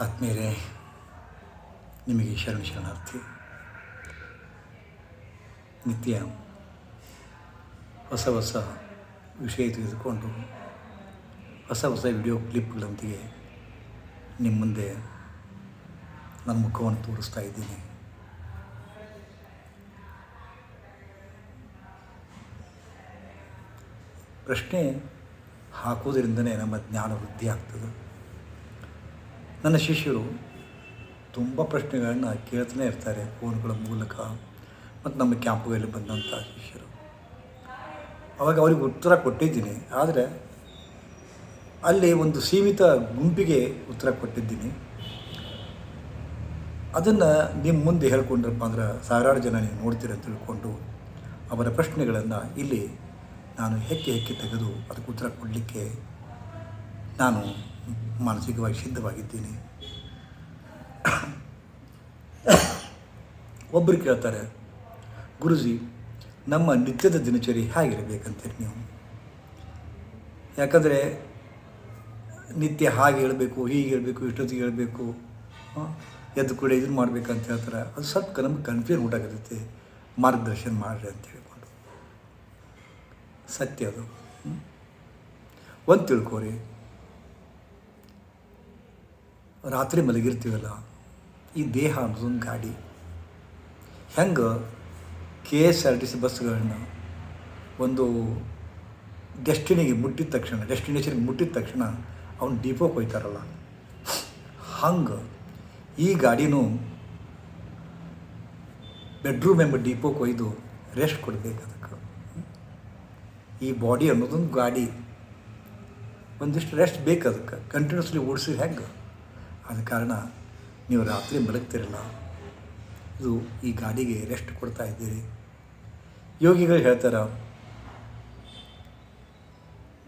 ಆತ್ಮೀಯರೇ ನಿಮಗೆ ಶರಣ ಶರಣಾರ್ಥಿ. ನಿತ್ಯ ಹೊಸ ಹೊಸ ವಿಷಯ ತೆಗೆದುಕೊಂಡು ಹೊಸ ಹೊಸ ವಿಡಿಯೋ ಕ್ಲಿಪ್ಗಳೊಂದಿಗೆ ನಿಮ್ಮ ಮುಂದೆ ನನ್ನ ಮುಖವನ್ನು ತೋರಿಸ್ತಾ ಇದ್ದೀನಿ. ಪ್ರಶ್ನೆ ಹಾಕೋದ್ರಿಂದನೇ ನಮ್ಮ ಜ್ಞಾನ ವೃದ್ಧಿ ಆಗ್ತದೆ. ನನ್ನ ಶಿಷ್ಯರು ತುಂಬ ಪ್ರಶ್ನೆಗಳನ್ನು ಕೇಳ್ತಾನೆ ಇರ್ತಾರೆ ಫೋನ್ಗಳ ಮೂಲಕ ಮತ್ತು ನಮ್ಮ ಕ್ಯಾಂಪ್ಗಳಲ್ಲಿ ಬಂದಂಥ ಶಿಷ್ಯರು. ಅವಾಗ ಅವ್ರಿಗೆ ಉತ್ತರ ಕೊಟ್ಟಿದ್ದೀನಿ, ಆದರೆ ಅಲ್ಲಿ ಒಂದು ಸೀಮಿತ ಗುಂಪಿಗೆ ಉತ್ತರ ಕೊಟ್ಟಿದ್ದೀನಿ. ಅದನ್ನು ನಿಮ್ಮ ಮುಂದೆ ಹೇಳ್ಕೊಂಡ್ರಪ್ಪ ಅಂದ್ರೆ ಸಾವಿರಾರು ಜನ ನೀವು ನೋಡ್ತೀರ ತಿಳ್ಕೊಂಡು ಅವರ ಪ್ರಶ್ನೆಗಳನ್ನು ಇಲ್ಲಿ ನಾನು ಹೆಕ್ಕಿ ಹೆಕ್ಕಿ ತೆಗೆದು ಅದಕ್ಕೆ ಉತ್ತರ ಕೊಡಲಿಕ್ಕೆ ನಾನು ಮಾನಸಿಕವಾಗಿ ಸಿದ್ಧವಾಗಿದ್ದೀನಿ. ಒಬ್ಬರು ಕೇಳ್ತಾರೆ, ಗುರುಜಿ, ನಮ್ಮ ನಿತ್ಯದ ದಿನಚರಿ ಹೇಗಿರಬೇಕಂತೀರಿ ನೀವು? ಯಾಕಂದರೆ, ನಿತ್ಯ ಹಾಗೆ ಹೇಳಬೇಕು, ಹೀಗೆ ಹೇಳಬೇಕು, ಇಷ್ಟೊತ್ತಿಗೆ ಹೇಳಬೇಕು ಎದ್ದು ಕೂಡ ಇದನ್ನು ಅಂತ ಹೇಳ್ತಾರೆ. ಅದು ಸ್ವಲ್ಪ ನಮ್ಗೆ ಕನ್ಫ್ಯೂಸ್ ಉಂಟಾಗಿರುತ್ತೆ ಮಾರ್ಗದರ್ಶನ ಮಾಡಿರಿ ಅಂತ ಹೇಳ್ಕೊಂಡು. ಸತ್ಯ ಅದು. ಒಂದು ತಿಳ್ಕೊರಿ. ರಾತ್ರಿ ಮಲಗಿರ್ತೀವಲ್ಲ, ಈ ದೇಹ ಅನ್ನೋದೊಂದು ಗಾಡಿ. ಹೆಂಗೆ K S R T C ಬಸ್ಗಳನ್ನ ಒಂದು ಡೆಸ್ಟಿನಿಗೆ ಮುಟ್ಟಿದ ತಕ್ಷಣ, ಡೆಸ್ಟಿನೇಷನ್ಗೆ ಮುಟ್ಟಿದ ತಕ್ಷಣ ಅವ್ನು ಡಿಪೋಗೆ ಹೋಯ್ತಾರಲ್ಲ. ಹಂಗೆ ಈ ಗಾಡಿನೂ ಬೆಡ್ರೂಮ್ ಎಂಬ ಡಿಪೋ ಕೊಯ್ದು ರೆಸ್ಟ್ ಕೊಡಬೇಕು ಅದಕ್ಕೆ. ಈ ಬಾಡಿ ಅನ್ನೋದೊಂದು ಗಾಡಿ. ಒಂದಿಷ್ಟು ರೆಸ್ಟ್ ಬೇಕು ಅದಕ್ಕೆ. ಕಂಟಿನ್ಯೂಸ್ಲಿ ಓಡಿಸಿದ್ರೆ ಹೆಂಗೆ? ಆದ ಕಾರಣ ನೀವು ರಾತ್ರಿ ಮಲಗ್ತಿರಲ್ಲ. ಇದು ಈ ಗಾಡಿಗೆ ರೆಸ್ಟ್ ಕೊಡ್ತಾ ಇದ್ದೀರಿ. ಯೋಗಿಗಳು ಹೇಳ್ತಾರೆ,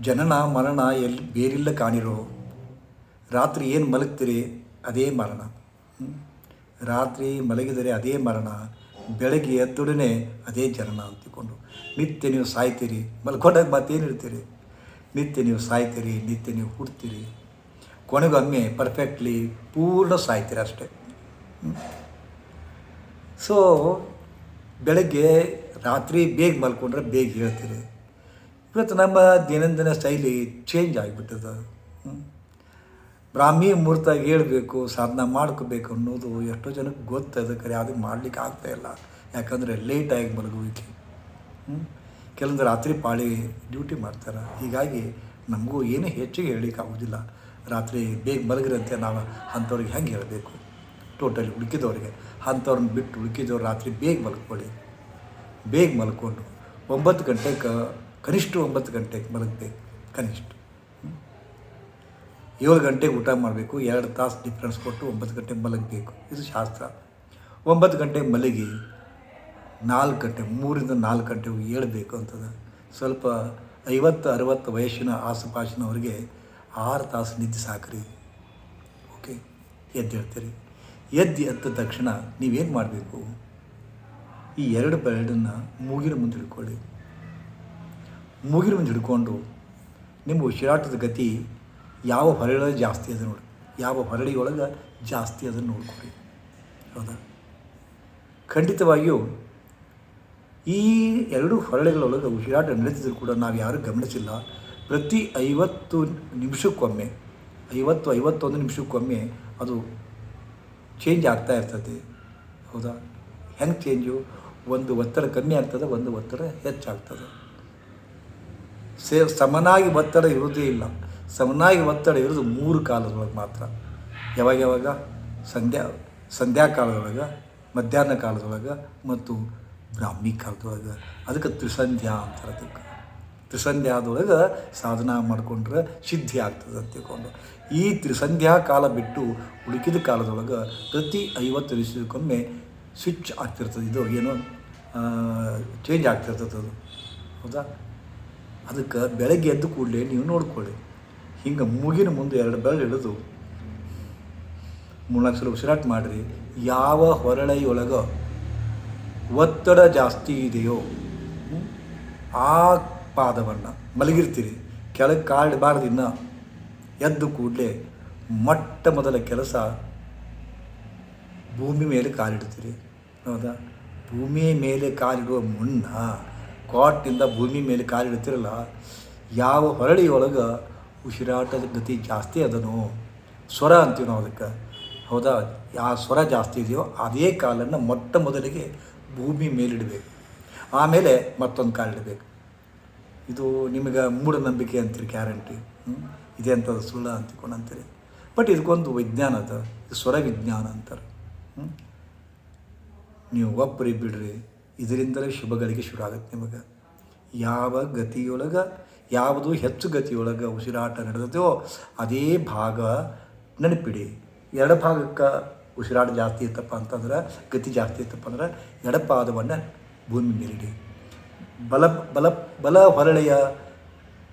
ಜನನ ಮರಣ ಎಲ್ಲಿ ಬೇರಿಲ್ಲ ಕಾಣಿರೋ. ರಾತ್ರಿ ಏನು ಮಲಗ್ತೀರಿ? ಅದೇ ಮರಣ. ರಾತ್ರಿ ಮಲಗಿದರೆ ಅದೇ ಮರಣ, ಬೆಳಗ್ಗೆ ಎದ್ದೊಡನೆ ಅದೇ ಜನನ ಅಂತಿಕೊಂಡು. ನಿತ್ಯ ನೀವು ಸಾಯ್ತೀರಿ. ಮಲ್ಕೊಂಡಾಗ ಮತ್ತೇನು ಇರ್ತೀರಿ ನಿತ್ಯ ನೀವು ಸಾಯ್ತೀರಿ, ನಿತ್ಯ ನೀವು ಹುಡ್ತೀರಿ ಕೊನೆಗೊಮ್ಮೆ ಪರ್ಫೆಕ್ಟ್ಲಿ ಪೂರ್ಣ ಸಾಯ್ತೀರಿ ಅಷ್ಟೇ. ಸೊ ಬೆಳಗ್ಗೆ ರಾತ್ರಿ ಬೇಗ ಮಲ್ಕೊಂಡ್ರೆ ಬೇಗ ಹೇಳ್ತೀರಿ. ಇವತ್ತು ನಮ್ಮ ದೈನಂದಿನ ಶೈಲಿ ಚೇಂಜ್ ಆಗಿಬಿಟ್ಟದ. ಬ್ರಾಹ್ಮಿ ಮುಹೂರ್ತ ಹೇಳಬೇಕು, ಸಾಧನ ಮಾಡ್ಕೋಬೇಕು ಅನ್ನೋದು ಎಷ್ಟೋ ಜನಕ್ಕೆ ಗೊತ್ತದೆ ಕರೆ ಅದು ಮಾಡ್ಲಿಕ್ಕೆ ಆಗ್ತಾಯಿಲ್ಲ ಯಾಕಂದರೆ ಲೇಟಾಗಿ ಮಲಗುವಿಕೆ. ಕೆಲವೊಂದು ರಾತ್ರಿ ಪಾಳಿ ಡ್ಯೂಟಿ ಮಾಡ್ತಾರೆ. ಹೀಗಾಗಿ ನಮಗೂ ಏನೂ ಹೆಚ್ಚಿಗೆ ಹೇಳಲಿಕ್ಕೆ ಆಗೋದಿಲ್ಲ. ರಾತ್ರಿ ಬೇಗ ಮಲಗಿರಂತೆ ನಾವು ಅಂಥವ್ರಿಗೆ ಹೆಂಗೆ ಹೇಳಬೇಕು? ಟೋಟಲಿ ಹುಡುಕಿದವ್ರಿಗೆ. ಅಂಥವ್ರನ್ನ ಬಿಟ್ಟು ಉಳ್ಕಿದವ್ರು ರಾತ್ರಿ ಬೇಗ ಮಲ್ಕೊಳ್ಳಿ. ಬೇಗ ಮಲ್ಕೊಂಡು ಒಂಬತ್ತು ಗಂಟೆಗೆ, ಕನಿಷ್ಠ ಒಂಬತ್ತು ಗಂಟೆಗೆ ಮಲಗಬೇಕು, ಕನಿಷ್ಠ. ಏಳು ಗಂಟೆಗೆ ಊಟ ಮಾಡಬೇಕು, ಎರಡು ತಾಸು ಡಿಫ್ರೆನ್ಸ್ ಕೊಟ್ಟು ಒಂಬತ್ತು ಗಂಟೆಗೆ ಮಲಗಬೇಕು. ಇದು ಶಾಸ್ತ್ರ. ಒಂಬತ್ತು ಗಂಟೆಗೆ ಮಲಗಿ ನಾಲ್ಕು ಗಂಟೆ, ಮೂರಿಂದ ನಾಲ್ಕು ಗಂಟೆಗೆ ಏಳಬೇಕು ಅಂತದ. ಸ್ವಲ್ಪ ಐವತ್ತು, ಅರವತ್ತು ವಯಸ್ಸಿನ ಆಸುಪಾಸಿನವ್ರಿಗೆ ಆರು ತಾಸು ನಿದ್ದೆ ಸಾಕ್ರಿ. ಓಕೆ? ಎದ್ದು ಹೇಳ್ತೀರಿ. ಎದ್ದು ಎದ್ದ ತಕ್ಷಣ ನೀವೇನು ಮಾಡಬೇಕು? ಈ ಎರಡು ಬೆರಡನ್ನು ಮೂಗಿನ ಮುಂದೆ ಹಿಡ್ಕೊಳ್ಳಿ. ಮೂಗಿನ ಮುಂದೆ ಹಿಡ್ಕೊಂಡು ನಿಮ್ಮ ಉಸಿರಾಟದ ಗತಿ ಯಾವ ಹೊರಳಿ ಜಾಸ್ತಿ ಅದ ನೋಡಿ. ಯಾವ ಹೊರಳಿಯೊಳಗೆ ಜಾಸ್ತಿ ಅದನ್ನು ನೋಡ್ಕೊಳ್ಳಿ ಹೌದಾ? ಖಂಡಿತವಾಗಿಯೂ ಈ ಎರಡು ಹೊರಳೆಗಳೊಳಗೆ ಉಸಿರಾಟ ನಡೆಸಿದ್ರು ಕೂಡ ನಾವು ಯಾರೂ ಗಮನಿಸಿಲ್ಲ. ಪ್ರತಿ ಐವತ್ತು ನಿಮಿಷಕ್ಕೊಮ್ಮೆ, ಐವತ್ತು, ಐವತ್ತೊಂದು ನಿಮಿಷಕ್ಕೊಮ್ಮೆ ಅದು ಚೇಂಜ್ ಆಗ್ತಾ ಇರ್ತದೆ. ಹೌದಾ? ಹೆಂಗೆ ಚೇಂಜು ಒಂದು ಒತ್ತಡ ಕಮ್ಮಿ ಆಗ್ತದೆ, ಒಂದು ಒತ್ತಡ ಹೆಚ್ಚಾಗ್ತದೆ. ಸೇ, ಸಮನಾಗಿ ಒತ್ತಡ ಇರೋದೇ ಇಲ್ಲ. ಸಮನಾಗಿ ಒತ್ತಡ ಇರೋದು ಮೂರು ಕಾಲದೊಳಗೆ ಮಾತ್ರ. ಯಾವಾಗ ಯಾವಾಗ? ಸಂಧ್ಯಾ ಸಂಧ್ಯಾಕಾಲದೊಳಗೆ ಮಧ್ಯಾಹ್ನ ಕಾಲದೊಳಗೆ ಮತ್ತು ಬ್ರಾಹ್ಮಿ ಕಾಲದೊಳಗೆ. ಅದಕ್ಕೆ ತ್ರಿಸಂಧ್ಯಾ ಅಂತಾರೆ ಅದಕ್ಕೆ ತ್ರಿಸಂಧ್ಯಾದೊಳಗೆ ಸಾಧನ ಮಾಡಿಕೊಂಡ್ರೆ ಸಿದ್ಧಿ ಆಗ್ತದೆ ಅಂತ ತಿಳ್ಕೊಂಡು. ಈ ತ್ರಿಸಂಧ್ಯಾ ಕಾಲ ಬಿಟ್ಟು ಉಳುಕಿದ ಕಾಲದೊಳಗೆ ಪ್ರತಿ ಐವತ್ತು ನಿಮಿಷಕ್ಕೊಮ್ಮೆ ಸ್ವಿಚ್ ಆಗ್ತಿರ್ತದೆ. ಇದು ಏನೋ ಚೇಂಜ್ ಆಗ್ತಿರ್ತದೆ ಅದು. ಹೌದಾ? ಅದಕ್ಕೆ ಬೆಳಗ್ಗೆ ಎದ್ದು ಕೂಡಲೇ ನೀವು ನೋಡ್ಕೊಳ್ಳಿ. ಹಿಂಗೆ ಮುಗಿನ ಮುಂದೆ ಎರಡು ಬೆರಳು ಹಿಡಿದು ಮೂರ್ನಾಲ್ಕು ಸಲ ಉಸಿರಾಟ ಮಾಡಿರಿ, ಯಾವ ಹೊರಳೆಯೊಳಗೆ ಒತ್ತಡ ಜಾಸ್ತಿ ಇದೆಯೋ ಆ ಪಾದವನ್ನು ಮಲಗಿರ್ತೀರಿ. ಕೆಳಗೆ ಕಾಡಬಾರ್ದು ಇನ್ನು ಎದ್ದು ಕೂಡಲೇ ಮೊಟ್ಟ ಮೊದಲ ಕೆಲಸ ಭೂಮಿ ಮೇಲೆ ಕಾಲಿಡ್ತೀರಿ. ಹೌದಾ? ಭೂಮಿಯ ಮೇಲೆ ಕಾಲಿಡುವ ಮುನ್ನ ಕಾಟ್ನಿಂದ ಭೂಮಿ ಮೇಲೆ ಕಾಲಿಡ್ತಿರಲ್ಲ, ಯಾವ ಹೊರಳಿಯೊಳಗೆ ಉಸಿರಾಟದ ಗತಿ ಜಾಸ್ತಿ ಅದನೋ? ಸ್ವರ ಅಂತೀವಿ ನಾವು ಅದಕ್ಕೆ. ಹೌದಾ? ಯಾವ ಸ್ವರ ಜಾಸ್ತಿ ಇದೆಯೋ ಅದೇ ಕಾಲನ್ನು ಮೊಟ್ಟ ಮೊದಲಿಗೆ ಭೂಮಿ ಮೇಲಿಡಬೇಕು. ಆಮೇಲೆ ಮತ್ತೊಂದು ಕಾಲಿಡಬೇಕು. ಇದು ನಿಮಗೆ ಮೂಢನಂಬಿಕೆ ಅಂತೀರಿ, ಗ್ಯಾರಂಟಿ. ಇದೆ ಅಂತ ಸುಳ್ಳ ಅಂತಿಕೊಂಡು ಅಂತೀರಿ. ಬಟ್ ಇದಕ್ಕೊಂದು ವಿಜ್ಞಾನ ಅದ ಸ್ವರ ವಿಜ್ಞಾನ ಅಂತಾರೆ? ನೀವು ಒಬ್ಬರಿ ಬಿಡ್ರಿ, ಇದರಿಂದಲೇ ಶುಭಗಳಿಗೆ ಶುರು ಆಗುತ್ತೆ ನಿಮಗೆ. ಯಾವ ಗತಿಯೊಳಗೆ, ಯಾವುದು ಹೆಚ್ಚು ಗತಿಯೊಳಗೆ ಉಸಿರಾಟ ನಡೆದೋ ಅದೇ ಭಾಗ ನೆನಪಿಡಿ. ಎರಡು ಭಾಗಕ್ಕೆ ಉಸಿರಾಟ ಜಾಸ್ತಿ ಇತ್ತಪ್ಪ ಅಂತಂದ್ರೆ, ಗತಿ ಜಾಸ್ತಿ ಇತ್ತಪ್ಪ ಅಂದ್ರೆ, ಎಡಪಾದವನ್ನು ಭೂಮಿ ಮೇಲಿಡಿ. ಬಲ ಬಲ ಬಲ ಹೊರಳೆಯ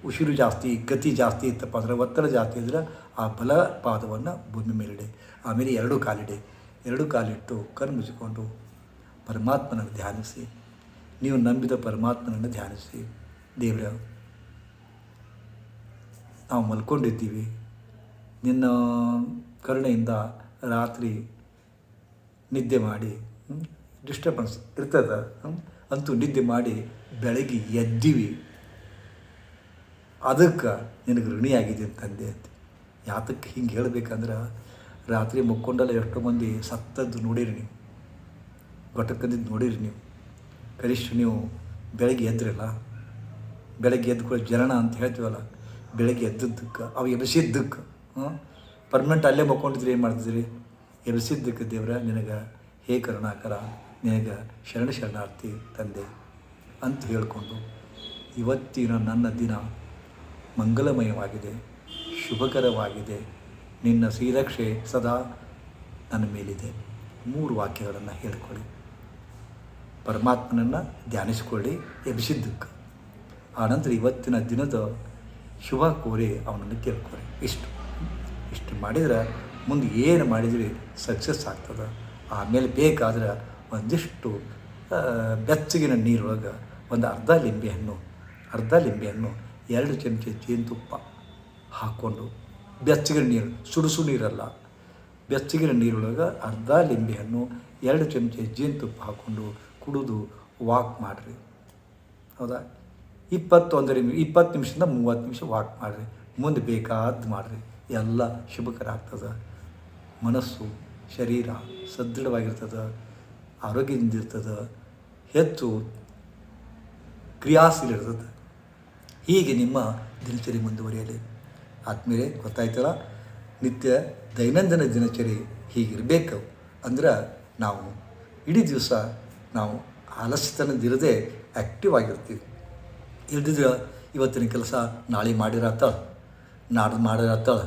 ಉಸಿರು ಜಾಸ್ತಿ, ಗತಿ ಜಾಸ್ತಿ ಇತ್ತಪ್ಪ ಅಂದರೆ ಒತ್ತಡ ಜಾಸ್ತಿ ಇದ್ದರೆ ಆ ಬಲ ಪಾದವನ್ನು ಭೂಮಿ ಮೇಲಿಡೆ. ಆಮೇಲೆ ಎರಡು ಕಾಲಿಡೆ. ಎರಡು ಕಾಲಿಟ್ಟು ಕಣ್ಣು ಮುಚ್ಚಿಕೊಂಡು ಪರಮಾತ್ಮನನ್ನು ಧ್ಯಾನಿಸಿ. ನೀವು ನಂಬಿದ ಪರಮಾತ್ಮನನ್ನು ಧ್ಯಾನಿಸಿ. ದೇವರ, ನಾವು ಮಲ್ಕೊಂಡಿದ್ದೀವಿ. ನಿನ್ನ ಕರುಣೆಯಿಂದ ರಾತ್ರಿ ನಿದ್ದೆ ಮಾಡಿ ಡಿಸ್ಟರ್ಬೆನ್ಸ್ ಇರ್ತದೆ? ಅಂತೂ ನಿದ್ದೆ ಮಾಡಿ ಬೆಳಗ್ಗೆ ಎದ್ದೀವಿ. ಅದಕ್ಕೆ ನಿನಗೆ ಋಣಿಯಾಗಿದೆ ತಂದೆ ಅಂತ. ಯಾತಕ್ಕೆ ಹಿಂಗೆ ಹೇಳ್ಬೇಕಂದ್ರೆ ರಾತ್ರಿ ಮುಕ್ಕೊಂಡಲ್ಲ ಎಷ್ಟೋ ಮಂದಿ ಸತ್ತದ್ದು ನೋಡಿರಿ ನೀವು. ಗೊಟ್ಟಕ್ಕಂದಿದ್ದು ನೋಡಿರಿ ನೀವು. ಕನಿಷ್ಠ ನೀವು ಬೆಳಗ್ಗೆ ಎದ್ರಲ್ಲ. ಬೆಳಗ್ಗೆ ಎದ್ದು ಕೂಡ ಜನನ ಅಂತ ಹೇಳ್ತೀವಲ್ಲ, ಬೆಳಗ್ಗೆ ಎದ್ದದ್ದಕ್ಕೆ, ಅವು ಎಬ್ಸಿದ್ದಕ್ಕೆ ಹ್ಞೂ? ಪರ್ಮನೆಂಟ್ ಅಲ್ಲೇ ಮಕ್ಕೊಂಡಿದ್ರಿ ಏನು ಮಾಡ್ತಿದ್ರಿ ಎಬ್ಸಿದ್ದಕ್ಕೆ ದೇವ್ರ, ನಿನಗೆ ಹೇ ಕರುಣಾಕರ. ನಿನಗೆ ಶರಣ ಶರಣಾರ್ಥಿ ತಂದೆ ಅಂತ ಹೇಳಿಕೊಂಡು ಇವತ್ತಿನ ನನ್ನ ದಿನ ಮಂಗಲಮಯವಾಗಿದೆ ಶುಭಕರವಾಗಿದೆ. ನಿನ್ನ ಶ್ರೀರಕ್ಷೆ ಸದಾ ನನ್ನ ಮೇಲಿದೆ. ಮೂರು ವಾಕ್ಯಗಳನ್ನು ಹೇಳ್ಕೊಳ್ಳಿ. ಪರಮಾತ್ಮನನ್ನು ಧ್ಯಾನಿಸಿಕೊಳ್ಳಿ ಎಬ್ಸಿದ್ದಕ್ಕೆ ಆನಂತರ ಇವತ್ತಿನ ದಿನದ ಶುಭ ಕೋರಿ ಅವನನ್ನು ಕೇಳ್ಕೊಳ್ಳಿ ಇಷ್ಟು. ಇಷ್ಟು ಮಾಡಿದರೆ ಮುಂದೆ ಏನು ಮಾಡಿದರೆ ಸಕ್ಸಸ್ ಆಗ್ತದೆ? ಆಮೇಲೆ ಬೇಕಾದ್ರೆ ಒಂದಿಷ್ಟು ಬೆಚ್ಚಗಿನ ನೀರೊಳಗೆ ಒಂದು ಅರ್ಧ ಲಿಂಬೆಹಣ್ಣು ಅರ್ಧ ಲಿಂಬೆಹಣ್ಣು, ಎರಡು ಚಮಚ ಜೇನುತುಪ್ಪ ಹಾಕ್ಕೊಂಡು ಬೆಚ್ಚಗಿನ ನೀರು, ಸುಡುಸು ಸುಡು ನೀರಲ್ಲ, ಬೆಚ್ಚಗಿನ ನೀರೊಳಗೆ ಅರ್ಧ ಲಿಂಬೆಹಣ್ಣು, ಎರಡು ಚಮಚ ಜೇನುತುಪ್ಪ ಹಾಕ್ಕೊಂಡು ಕುಡಿದು ವಾಕ್ ಮಾಡಿರಿ. ಹೌದಾ? ಇಪ್ಪತ್ತೊಂದು ನಿಮಿಷ ಇಪ್ಪತ್ತು ನಿಮಿಷದಿಂದ ಮೂವತ್ತು ನಿಮಿಷ ವಾಕ್ ಮಾಡಿರಿ. ಮುಂದೆ ಬೇಕಾದ್ದು ಮಾಡಿರಿ. ಎಲ್ಲ ಶುಭಕರ ಆಗ್ತದೆ. ಮನಸ್ಸು ಶರೀರ ಸದೃಢವಾಗಿರ್ತದೆ. ಆರೋಗ್ಯದಿಂದ ಇರ್ತದೆ ಹೆಚ್ಚು ಕ್ರಿಯಾಶೀಲ ಇರ್ತದೆ ಹೀಗೆ ನಿಮ್ಮ ದಿನಚರಿ ಮುಂದುವರಿಯಲಿ. ಆದಮೇಲೆ ಗೊತ್ತಾಯ್ತಲ್ಲ? ನಿತ್ಯ ದೈನಂದಿನ ದಿನಚರಿ ಹೀಗಿರಬೇಕು. ಅಂದ್ರೆ ನಾವು ಇಡೀ ದಿವಸ ನಾವು ಆಲಸ್ಯತನದಿರದೆ ಆ್ಯಕ್ಟಿವ್ ಆಗಿರ್ತೀವಿ. ಇಲ್ದಿದ್ರೆ ಇವತ್ತಿನ ಕೆಲಸ ನಾಳೆ ಮಾಡಿರತ್ತಳ ನಾಡ್ದು ಮಾಡಿರತ್ತಳ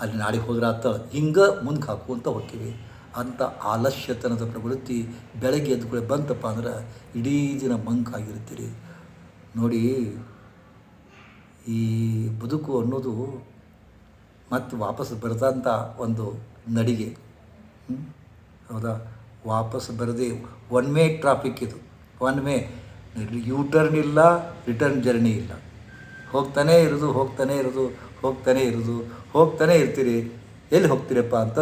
ಅಲ್ಲಿ ನಾಳೆಗೆ ಹೋದ್ರಾತ್ತಾಳ ಹಿಂಗೆ ಮುಂದೆ ಹಾಕುವಂತ ಹೋಗ್ತೀವಿ. ಅಂಥ ಆಲಸ್ಯತನದ ಪ್ರವೃತ್ತಿ ಬೆಳಗ್ಗೆ ಎದ್ದು ಕೂಡ ಬಂತಪ್ಪ ಅಂದ್ರೆ ಇಡೀ ದಿನ ಮಂಕಾಗಿರ್ತೀರಿ ನೋಡಿ, ಈ ಬದುಕು ಅನ್ನೋದು ಮತ್ತೆ ವಾಪಸ್ ಬರೆದಂಥ ಒಂದು ನಡಿಗೆ. ಹೌದಾ? ವಾಪಸ್ ಬರದೆ ಒನ್ ವೇ ಟ್ರಾಫಿಕ್ ಇದು. ಒನ್ ವೇ ಯೂ ಟರ್ನ್ ಇಲ್ಲ ರಿಟರ್ನ್ ಜರ್ನಿ ಇಲ್ಲ. ಹೋಗ್ತಾನೆ ಇರೋದು ಹೋಗ್ತಾನೆ ಇರೋದು ಹೋಗ್ತಾನೆ ಇರೋದು, ಹೋಗ್ತಾನೆ ಇರ್ತೀರಿ. ಎಲ್ಲಿ ಹೋಗ್ತೀರಪ್ಪ ಅಂತ